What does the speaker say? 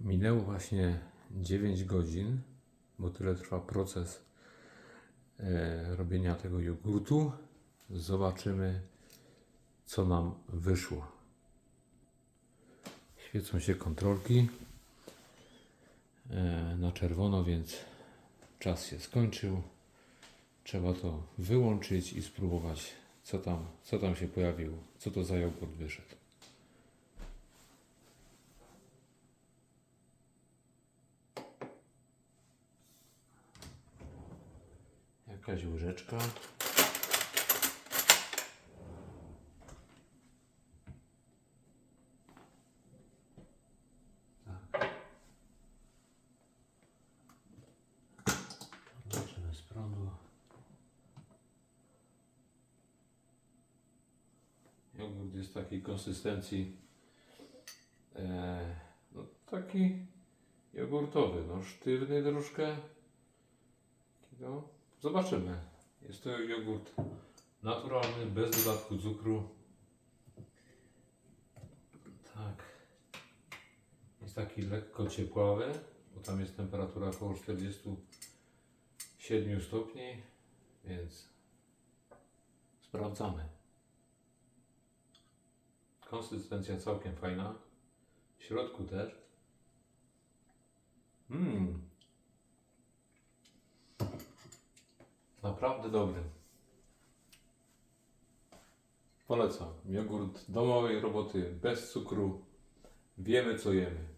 Minęło właśnie 9 godzin, bo tyle trwa proces e, robienia tego jogurtu. Zobaczymy, co nam wyszło. Świecą się kontrolki e, na czerwono, więc czas się skończył. Trzeba to wyłączyć i spróbować, co tam, co tam się pojawiło, co to za jogurt wyszedł. Jakaś łyżeczka. Zobaczymy z prądu. Jogurt jest takiej konsystencji e, no, taki jogurtowy, no sztywny troszkę. No, zobaczymy. Jest to jogurt naturalny, bez dodatku cukru. Tak. Jest taki lekko ciepławy, bo tam jest temperatura około 47 stopni, więc sprawdzamy. Konsystencja całkiem fajna. W środku też. Naprawdę dobry. Polecam. Jogurt domowej roboty, bez cukru. Wiemy co jemy.